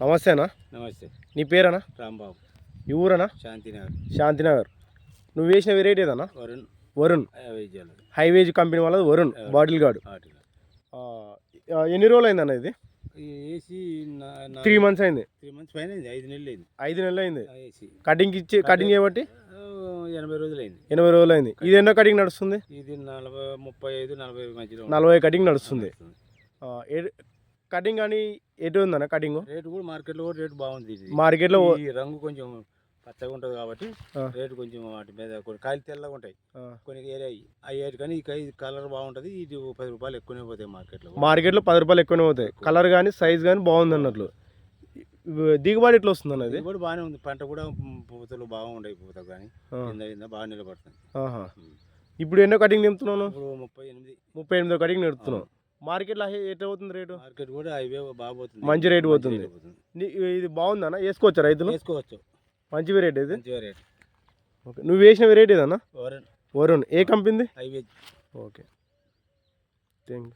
నమస్తే అన్న నమస్తే. నీ పేరనా? రాంబాబు. ఈ ఊరనా? శాంతినగర్. శాంతినగర్. నువ్వు వేసిన వెరైటీ ఏదన్నా? వరుణ్. వరుణ్. హైవేజ్ కంపెనీ వాళ్ళది వరుణ్ బాటిల్ గార్డ్. ఎన్ని రోజులు అయిందన్న ఇది? ఏసీ త్రీ మంత్స్ అయింది. త్రీ మంత్స్ పైన అయింది ఐదు నెలలు అయింది. ఐదు నెలలు అయింది. కటింగ్ ఇచ్చి కటింగ్ చేయబట్టి? ఎనభై రోజులు అయింది. ఎనభై రోజులు అయింది. ఇది ఎన్నో కటింగ్ నడుస్తుంది? ఇది నలభై ముప్పై ఐదు నలభై మధ్యలో. నలభై కటింగ్ నడుస్తుంది. కటింగ్ కానీ ఎటు ఉందన్న కటింగ్? రేటు కూడా మార్కెట్లో కూడా రేటు బాగుంది ఇది. మార్కెట్లో ఈ రంగు కొంచెం పచ్చగా ఉంటుంది కాబట్టి. రేటు కొంచెం వాటి మీద కొన్ని కాయలు తెల్లగా ఉంటాయి. కొన్ని ఏరాయి అయ్యేటి కానీ ఈ కలర్ బాగుంటుంది. ఇది పది రూపాయలు ఎక్కువనే పోతాయి మార్కెట్లో. మార్కెట్లో పది రూపాయలు ఎక్కువనే అవుతాయి కలర్ కానీ సైజ్ కానీ బాగుంది అన్నట్లు. దిగుబడి ఎట్లా వస్తుంది అన్నది కూడా బాగానే ఉంది. పంట కూడా పూతలు బాగుంటాయి పూత కానీ బాగా నిలబడుతుంది. ఇప్పుడు ఎన్నో కటింగ్ నింపుతున్నాను ముప్పై ఎనిమిది. ముప్పై ఎనిమిదో కటింగ్ నిడుతున్నావు మార్కెట్లో ఎట్లా అవుతుంది రేటు? మార్కెట్ కూడా హైవే బాగా పోతుంది మంచి రేటు పోతుంది. రేటు ఇది బాగుందన్న వేసుకోవచ్చా రైతులు? వేసుకోవచ్చు. మంచి వెరైటీ ఇది? రేట్. ఓకే. నువ్వు వేసిన వెరైటీ ఏదన్నా? వరుణ్. వరుణ్. ఏ కంపెనీది? హైవే. ఓకే. థ్యాంక్